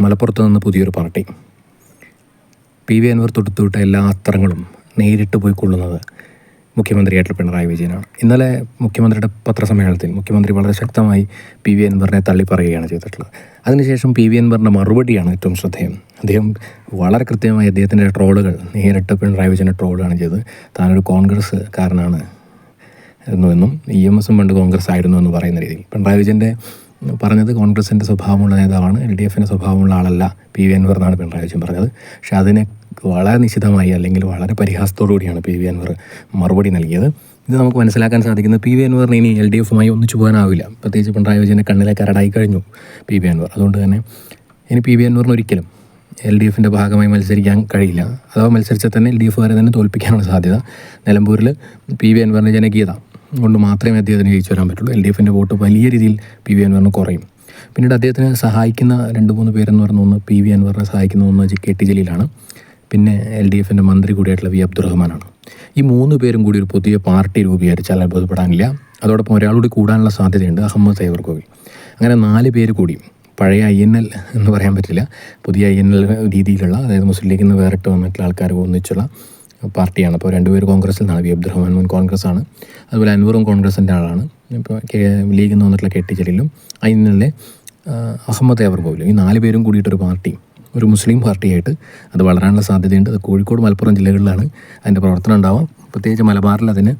മലപ്പുറത്ത് നിന്ന് പുതിയൊരു പാർട്ടി. പി വി അൻവർ തൊടുത്തുവിട്ട എല്ലാ അത്തരങ്ങളും നേരിട്ട് പോയി കൊള്ളുന്നത് മുഖ്യമന്ത്രിയായിട്ടുള്ള പിണറായി വിജയനാണ്. ഇന്നലെ മുഖ്യമന്ത്രിയുടെ പത്രസമ്മേളനത്തിൽ മുഖ്യമന്ത്രി വളരെ ശക്തമായി പി വി അൻവറിനെ തള്ളിപ്പറയുകയാണ് ചെയ്തിട്ടുള്ളത്. അതിനുശേഷം പി വി അൻവറിന്റെ മറുപടിയാണ് ഏറ്റവും ശ്രദ്ധേയം. അദ്ദേഹം വളരെ കൃത്യമായി അദ്ദേഹത്തിന്റെ ട്രോളുകൾ നേരിട്ട് പിണറായി വിജയനെ ട്രോളുകയാണ് ചെയ്തത്. താനൊരു കോൺഗ്രസ് കാരനാണ് എന്നുവെന്നും ഇ എം എസും പണ്ട് കോൺഗ്രസ് ആയിരുന്നു എന്ന് പറയുന്ന രീതിയിൽ. പിണറായി വിജയന്റെ പറഞ്ഞത് കോൺഗ്രസിന്റെ സ്വഭാവമുള്ള നേതാവാണ് എൽ ഡി എഫിന്റെ സ്വഭാവമുള്ള ആളല്ല പി വി അൻവർ എന്നാണ് പിണറായി വിജയൻ പറഞ്ഞത്. പക്ഷേ അതിനെ വളരെ നിശിതമായി അല്ലെങ്കിൽ വളരെ പരിഹാസത്തോടു കൂടിയാണ് പി വി അൻവർ മറുപടി നൽകിയത്. ഇത് നമുക്ക് മനസ്സിലാക്കാൻ സാധിക്കുന്നത് പി വി അൻവറിന് ഇനി എൽ ഡി എഫുമായി ഒന്നിച്ചു പോകാനാവില്ല. പ്രത്യേകിച്ച് പിണറായി വിജയനെ കണ്ണിലെ കരടായി കഴിഞ്ഞു പി വി അൻവർ. അതുകൊണ്ട് തന്നെ ഇനി പി വി അൻവറിന് ഒരിക്കലും എൽ ഡി എഫിന്റെ ഭാഗമായി മത്സരിക്കാൻ കഴിയില്ല. അഥവാ മത്സരിച്ചാൽ തന്നെ എൽ ഡി എഫുകാരെ തന്നെ തോൽപ്പിക്കാനുള്ള സാധ്യത. നിലമ്പൂരിൽ പി വി അൻവറിന്റെ ജനകീയത. കൊണ്ട് മാത്രമേ അദ്ദേഹത്തിന് ജയിച്ചു വരാൻ പറ്റുള്ളൂ. എൽ ഡി എഫിന്റെ വോട്ട് വലിയ രീതിയിൽ പി വി അൻവറിന് കുറയും. പിന്നീട് അദ്ദേഹത്തിന് സഹായിക്കുന്ന രണ്ട് മൂന്ന് പേരെന്ന് പറഞ്ഞ ഒന്ന് പി വി അൻവറിനെ സഹായിക്കുന്ന ഒന്ന് കെ ടി ജലീലാണ്. പിന്നെ എൽ ഡി എഫിന്റെ മന്ത്രി കൂടിയായിട്ടുള്ള വി അബ്ദുറഹ്മാനാണ്. ഈ മൂന്ന് പേരും കൂടി ഒരു പുതിയ പാർട്ടി രൂപീകരിച്ചാൽ അത്ഭുതപ്പെടാനില്ല അതോടൊപ്പം ഒരാളുകൂടി കൂടാനുള്ള സാധ്യതയുണ്ട് അഹമ്മദ് സൈബർ കോവി അങ്ങനെ നാല് പേര് കൂടി പഴയ ഐ എൻ എൽ എന്ന് പറയാൻ പറ്റില്ല പുതിയ ഐ എൻ എൽ രീതിയിലുള്ള അതായത് മുസ്ലിം ലീഗിൽ നിന്ന് വേറിട്ട് വന്നിട്ടുള്ള ആൾക്കാർ ഒന്നിച്ചുള്ള പാർട്ടിയാണ്. അപ്പോൾ രണ്ടുപേർ കോൺഗ്രസ്സിൽ നിന്നാണ്. വി. അബ്ദുറഹ്മാൻ മുൻ കോൺഗ്രസ് ആണ് അതുപോലെ അൻവറും കോൺഗ്രസിന്റെ ആളാണ്. ഇപ്പോൾ ലീഗിൽ നിന്ന് വന്നിട്ടുള്ള കെ ടി ജലീലും അതിനുള്ള അഹമ്മദ് ഏവർകോവിലും ഈ നാല് പേരും കൂടിയിട്ടൊരു പാർട്ടി ഒരു മുസ്ലിം പാർട്ടിയായിട്ട് അത് വളരാനുള്ള സാധ്യതയുണ്ട്. അത് കോഴിക്കോട് മലപ്പുറം ജില്ലകളിലാണ് അതിന്റെ പ്രവർത്തനം ഉണ്ടാവാം പ്രത്യേകിച്ച് മലബാറിൽ അതിന്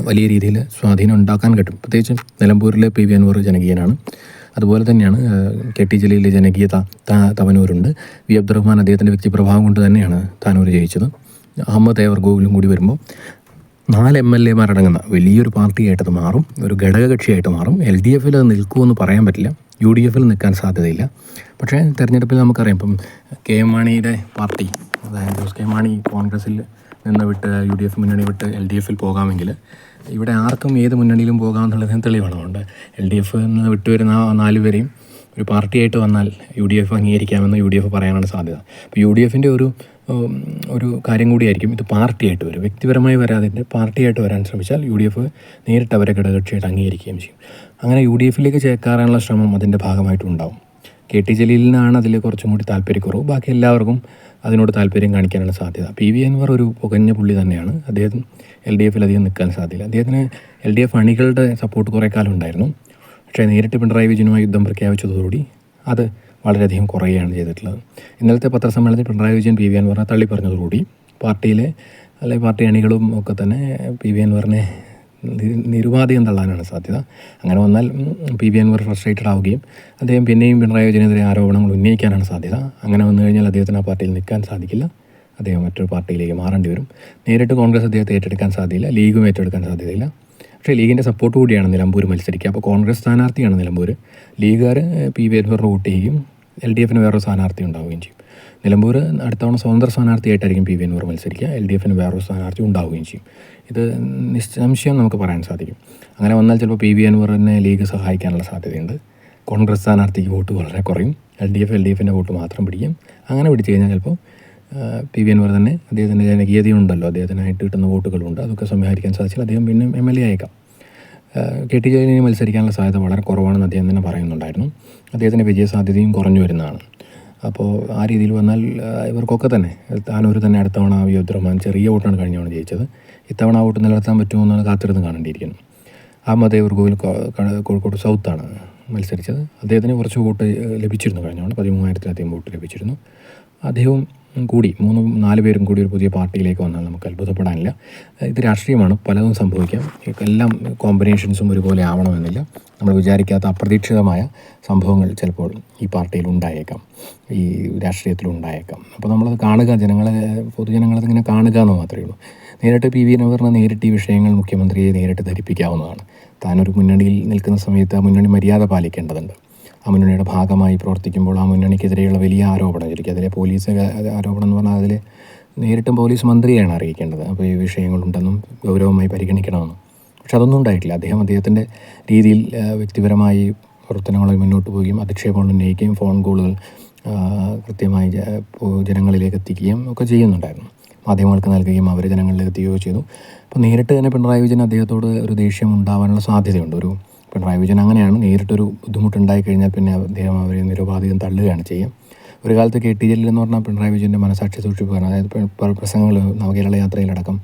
വലിയ രീതിയിൽ സ്വാധീനം ഉണ്ടാക്കാൻ കിട്ടും. പ്രത്യേകിച്ച് നിലമ്പൂരിലെ പി. വി. അൻവർ ജനകീയനാണ്. അതുപോലെ തന്നെയാണ് കെ ടി ജലീലിലെ ജനകീയ തവനൂരുണ്ട്. വി. അബ്ദുറഹ്മാൻ അദ്ദേഹത്തിന്റെ വ്യക്തിപ്രഭാവം കൊണ്ട് തന്നെയാണ് താനൂർ ജയിച്ചത്. അഹമ്മദ് ഏവർ ഗോവിലും കൂടി വരുമ്പോൾ നാല് എം എൽ എമാരടങ്ങുന്ന വലിയൊരു പാർട്ടിയായിട്ട് മാറും. ഒരു ഘടകകക്ഷിയായിട്ട് മാറും. എൽ ഡി എഫിൽ അത് നിൽക്കുമെന്ന് പറയാൻ പറ്റില്ല. യു ഡി എഫിൽ നിൽക്കാൻ സാധ്യതയില്ല. പക്ഷേ തിരഞ്ഞെടുപ്പിൽ നമുക്കറിയാം ഇപ്പം കെ എം മാണിയുടെ പാർട്ടി അതായത് ജോസ് കെ മാണി കോൺഗ്രസിൽ നിന്ന് വിട്ട് യു ഡി എഫ് മുന്നണി വിട്ട് എൽ ഡി എഫിൽ പോകാമെങ്കിൽ ഇവിടെ ആർക്കും ഏത് മുന്നണിയിലും പോകാമെന്നുള്ളതിന് തെളിവാണ് അതുകൊണ്ട് എൽ ഡി എഫ് നിന്ന് വിട്ടുവരുന്ന ആ നാല് പേരെയും ഒരു പാർട്ടിയായിട്ട് വന്നാൽ യു ഡി എഫ് അംഗീകരിക്കാമെന്ന് യു ഡി എഫ് പറയാനാണ് സാധ്യത. അപ്പോൾ യു ഡി എഫിന്റെ ഒരു ഒരു കാര്യം കൂടിയായിരിക്കും. ഇത് പാർട്ടിയായിട്ട് വരും. വ്യക്തിപരമായി വരാതിന്റെ പാർട്ടിയായിട്ട് വരാൻ ശ്രമിച്ചാൽ യു ഡി എഫ് നേരിട്ട് അവരെ ഘടകകക്ഷിയായിട്ട് അംഗീകരിക്കുകയും ചെയ്യും. അങ്ങനെ യു ഡി എഫിലേക്ക് ചേക്കാറാനുള്ള ശ്രമം അതിന്റെ ഭാഗമായിട്ടുണ്ടാവും. കെ ടി ജലീലിനാണ് അതിൽ കുറച്ചും കൂടി താല്പര്യക്കുറവ്. ബാക്കി എല്ലാവർക്കും അതിനോട് താല്പര്യം കാണിക്കാനാണ് സാധ്യത. പി വി അൻവർ ഒരു പുകഞ്ഞ പുള്ളി തന്നെയാണ്. അദ്ദേഹം എൽ ഡി എഫിൽ അധികം നിൽക്കാൻ സാധ്യത അദ്ദേഹത്തിന് എൽ ഡി എഫ് അണികളുടെ സപ്പോർട്ട് കുറേ കാലം ഉണ്ടായിരുന്നു. പക്ഷേ നേരിട്ട് പിണറായി വിജയനുമായി യുദ്ധം പ്രഖ്യാപിച്ചതോടുകൂടി അത് വളരെയധികം കുറയുകയാണ് ചെയ്തിട്ടുള്ളത്. ഇന്നലത്തെ പത്രസമ്മേളനത്തിൽ പിണറായി വിജയൻ പി വി അൻവറിനെ തള്ളി പറഞ്ഞതോടുകൂടി പാർട്ടിയിലെ അല്ലെങ്കിൽ പാർട്ടി അണികളും ഒക്കെ തന്നെ പി വി അൻവറിനെ നിരുപാധികം തള്ളാനാണ് സാധ്യത. അങ്ങനെ വന്നാൽ പി വി അൻവർ ഫ്രസ്ട്രേറ്റഡ് ആവുകയും അദ്ദേഹം പിന്നെയും പിണറായി വിജയനെതിരെ ആരോപണങ്ങൾ ഉന്നയിക്കാനാണ് സാധ്യത. അങ്ങനെ വന്നു കഴിഞ്ഞാൽ അദ്ദേഹത്തിന് ആ പാർട്ടിയിൽ നിൽക്കാൻ സാധിക്കില്ല. അദ്ദേഹം മറ്റൊരു പാർട്ടിയിലേക്ക് മാറേണ്ടി വരും. നേരിട്ട് കോൺഗ്രസ് അദ്ദേഹത്തെ ഏറ്റെടുക്കാൻ സാധ്യതയില്ല. ലീഗും ഏറ്റെടുക്കാൻ സാധ്യതയില്ല. പക്ഷേ ലീഗിന്റെ സപ്പോർട്ട് കൂടിയാണ് നിലമ്പൂർ മത്സരിക്കുക. അപ്പോൾ കോൺഗ്രസ് സ്ഥാനാർത്ഥിയാണ് നിലമ്പൂർ ലീഗുകാർ പി വി അൻവറിനെ വോട്ട് ചെയ്യുകയും എൽ ഡി എഫിന് വേറൊരു സ്ഥാനാർത്ഥി ഉണ്ടാവുകയും ചെയ്യും. നിലമ്പൂർ അടുത്തവണ സ്വതന്ത്ര സ്ഥാനാർത്ഥിയായിട്ടായിരിക്കും പി വി അൻവർ മത്സരിക്കുക. എൽ ഡി എഫിന് വേറൊരു സ്ഥാനാർത്ഥി ഉണ്ടാവുകയും ചെയ്യും. ഇത് നിസ്സംശയം നമുക്ക് പറയാൻ സാധിക്കും. അങ്ങനെ വന്നാൽ ചിലപ്പോൾ പി വി അൻവറിനെ ലീഗ് സഹായിക്കാനുള്ള സാധ്യതയുണ്ട്. കോൺഗ്രസ് സ്ഥാനാർത്ഥിക്ക് വോട്ട് വളരെ കുറയും. L D F L D എഫിന്റെ വോട്ട് മാത്രം പിടിക്കും. അങ്ങനെ പിടിച്ചു കഴിഞ്ഞാൽ ചിലപ്പോൾ പി വി അൻവർ തന്നെ അദ്ദേഹത്തിന്റെ ജനകീയതയുണ്ടല്ലോ. അദ്ദേഹത്തിനായിട്ട് കിട്ടുന്ന വോട്ടുകളുണ്ട്. അതൊക്കെ സംഹരിക്കാൻ സാധിച്ചാൽ അദ്ദേഹം പിന്നെ എം എൽ എ ആയേക്കാം. കെ ടി ജലീലിന് മത്സരിക്കാനുള്ള സാധ്യത വളരെ കുറവാണെന്ന് അദ്ദേഹം തന്നെ പറയുന്നുണ്ടായിരുന്നു. അദ്ദേഹത്തിന്റെ വിജയസാധ്യതയും കുറഞ്ഞു വരുന്നതാണ്. അപ്പോൾ ആ രീതിയിൽ വന്നാൽ ഇവർക്കൊക്കെ തന്നെ താനൂർ തന്നെ അടുത്ത തവണ വി അബ്ദുറഹ്മാൻ ചെറിയ വോട്ടാണ് കഴിഞ്ഞ തവണ ജയിച്ചത്. ഇത്തവണ ആ വോട്ട് നിലനിർത്താൻ പറ്റുമോ എന്നാണ് കാത്തിരുന്ന് കാണേണ്ടിയിരിക്കുന്നു. അഹമ്മദ് ഏവർഗോവിൽ കോഴിക്കോട് സൗത്താണ് മത്സരിച്ചത്. അദ്ദേഹത്തിന് കുറച്ച് വോട്ട് ലഭിച്ചിരുന്നു കഴിഞ്ഞ തവണ പതിമൂവായിരത്തിലധികം വോട്ട് ലഭിച്ചിരുന്നു. അദ്ദേഹവും കൂടി മൂന്ന് നാല് പേരും കൂടി ഒരു പുതിയ പാർട്ടിയിലേക്ക് വന്നാൽ നമുക്ക് അത്ഭുതപ്പെടാനില്ല. ഇത് രാഷ്ട്രീയമാണ് പലതും സംഭവിക്കാം. എല്ലാം കോമ്പിനേഷൻസും ഒരുപോലെ ആവണമെന്നില്ല. നമ്മൾ വിചാരിക്കാത്ത അപ്രതീക്ഷിതമായ സംഭവങ്ങൾ ചിലപ്പോൾ ഈ പാർട്ടിയിൽ ഉണ്ടായേക്കാം. ഈ രാഷ്ട്രീയത്തിൽ ഉണ്ടായേക്കാം. അപ്പോൾ നമ്മളത് കാണുക ജനങ്ങളെ പൊതുജനങ്ങളത് ഇങ്ങനെ കാണുക എന്ന് മാത്രമേ ഉള്ളൂ. നേരിട്ട് പി വി നഗറിനെ നേരിട്ട് ഈ വിഷയങ്ങൾ മുഖ്യമന്ത്രിയെ നേരിട്ട് ധരിപ്പിക്കാവുന്നതാണ്. താനൊരു മുന്നണിയിൽ നിൽക്കുന്ന സമയത്ത് ആ മുന്നണി മര്യാദ പാലിക്കേണ്ടതുണ്ട്. ആ മുന്നണിയുടെ ഭാഗമായി പ്രവർത്തിക്കുമ്പോൾ ആ മുന്നണിക്കെതിരെയുള്ള വലിയ ആരോപണം ശരിക്കും അതിലെ പോലീസ് ആരോപണം എന്ന് പറഞ്ഞാൽ അതിൽ നേരിട്ടും പോലീസ് മന്ത്രിയാണ് അറിയിക്കേണ്ടത്. അപ്പോൾ ഈ വിഷയങ്ങളുണ്ടെന്നും ഗൗരവമായി പരിഗണിക്കണമെന്നും. പക്ഷെ അതൊന്നും ഉണ്ടായിട്ടില്ല. അദ്ദേഹം അദ്ദേഹത്തിന്റെ രീതിയിൽ വ്യക്തിപരമായി പ്രവർത്തനങ്ങളിൽ മുന്നോട്ട് പോവുകയും അധിക്ഷേപങ്ങൾ ഉന്നയിക്കുകയും ഫോൺ കോളുകൾ കൃത്യമായി ജനങ്ങളിലേക്ക് എത്തിക്കുകയും ഒക്കെ ചെയ്യുന്നുണ്ടായിരുന്നു. മാധ്യമങ്ങൾക്ക് നൽകുകയും അവർ ജനങ്ങളിലേക്ക് എത്തിക്കുകയോ ചെയ്തു. അപ്പോൾ നേരിട്ട് തന്നെ പിണറായി വിജയൻ അദ്ദേഹത്തോട് ഒരു ദേഷ്യം ഉണ്ടാവാനുള്ള സാധ്യതയുണ്ട്. ഒരു പിണറായി വിജയൻ അങ്ങനെയാണ് നേരിട്ടൊരു ബുദ്ധിമുട്ടുണ്ടായി കഴിഞ്ഞാൽ പിന്നെ അദ്ദേഹം അവരെ നിരുപാധികം തള്ളുകയാണ് ചെയ്യുക ഒരു കാലത്ത് കെ ടി ജലീൽ എന്ന് പറഞ്ഞാൽ പിണറായി വിജയന്റെ മനസാക്ഷി സൂക്ഷിപ്പുകാരൻ അതായത് പ്രസംഗങ്ങൾ നവകേരള യാത്രയിലടക്കം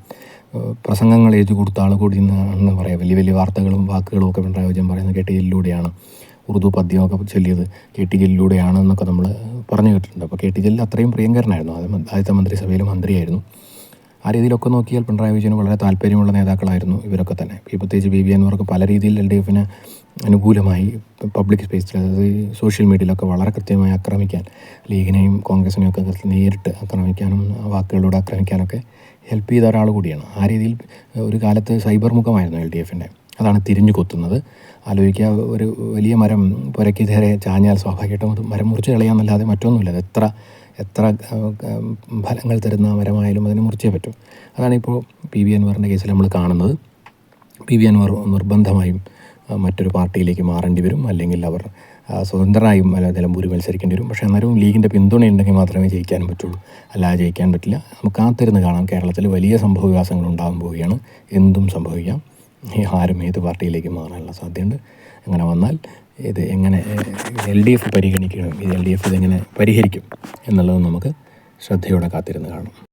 പ്രസംഗങ്ങൾ എഴുതി കൊടുത്ത ആൾ കൂടി എന്ന് പറയാം. വലിയ വലിയ വാർത്തകളും വാക്കുകളും ഒക്കെ പിണറായി വിജയൻ പറയുന്നത് കെ ടി ജലീലിലൂടെയാണ്. ഉറുദു പദ്യമൊക്കെ ചൊല്ലിയത് കെ ടി ജലീലിലൂടെയാണ് എന്നൊക്കെ നമ്മൾ പറഞ്ഞു കേട്ടിട്ടുണ്ട്. അപ്പോൾ കെ ടി ജലീൽ അത്രയും പ്രിയങ്കരനായിരുന്നു. ആദ്യത്തെ മന്ത്രിസഭയിൽ മന്ത്രിയായിരുന്നു. ആ രീതിയിലൊക്കെ നോക്കിയാൽ പിണറായി വിജയന് വളരെ താല്പര്യമുള്ള നേതാക്കളായിരുന്നു ഇവരൊക്കെ തന്നെ. പ്രത്യേകിച്ച് ബി ബി എന്നിവർക്ക് പല രീതിയിൽ എൽ ഡി എഫിന് അനുകൂലമായി പബ്ലിക് സ്പേസിൽ അതായത് സോഷ്യൽ മീഡിയയിലൊക്കെ വളരെ കൃത്യമായി ആക്രമിക്കാൻ ലീഗിനെയും കോൺഗ്രസിനെയും ഒക്കെ നേരിട്ട് ആക്രമിക്കാനും വാക്കുകളിലൂടെ ആക്രമിക്കാനൊക്കെ ഹെൽപ്പ് ചെയ്ത ഒരാൾ കൂടിയാണ്. ആ രീതിയിൽ ഒരു കാലത്ത് സൈബർ മുഖമായിരുന്നു എൽ ഡി എഫിന്റെ. അതാണ് തിരിഞ്ഞു കൊത്തുന്നത്. ആലോചിക്കുക ഒരു വലിയ മരം പുരയ്ക്ക് നേരെ ചാഞ്ഞാൽ സ്വാഭാവികമായിട്ടും അത് മരം മുറിച്ച് കളയാമെന്നല്ലാതെ മറ്റൊന്നുമില്ല. അത് എത്ര എത്ര ഫലങ്ങൾ തരുന്ന മരമായാലും അതിനെ മുറിച്ചേ പറ്റും. അതാണിപ്പോൾ പി വി അൻവറിന്റെ കേസിൽ നമ്മൾ കാണുന്നത്. പി വി അൻവർ നിർബന്ധമായും മറ്റൊരു പാർട്ടിയിലേക്ക് മാറേണ്ടി വരും. അല്ലെങ്കിൽ അവർ സ്വതന്ത്രനായും അല്ല നിലമ്പൂരി മത്സരിക്കേണ്ടി വരും. പക്ഷേ അന്നേരവും ലീഗിന്റെ പിന്തുണയുണ്ടെങ്കിൽ മാത്രമേ ജയിക്കാൻ പറ്റുള്ളൂ. അല്ലാതെ ജയിക്കാൻ പറ്റില്ല. നമുക്ക് കാത്തിരുന്ന് കാണാം. കേരളത്തിൽ വലിയ സംഭവ വികാസങ്ങൾ ഉണ്ടാകാൻ പോവുകയാണ്. എന്തും സംഭവിക്കാം. ഈ ആരും ഏത് പാർട്ടിയിലേക്ക് മാറാനുള്ള സാധ്യതയുണ്ട്? അങ്ങനെ വന്നാൽ ഇത് എങ്ങനെ എൽ ഡി എഫ് പരിഗണിക്കണം ഇത് എൽ ഡി എഫ് ഇതെങ്ങനെ പരിഹരിക്കും എന്നുള്ളത് നമുക്ക് ശ്രദ്ധയോടെ കാത്തിരുന്ന് കാണാം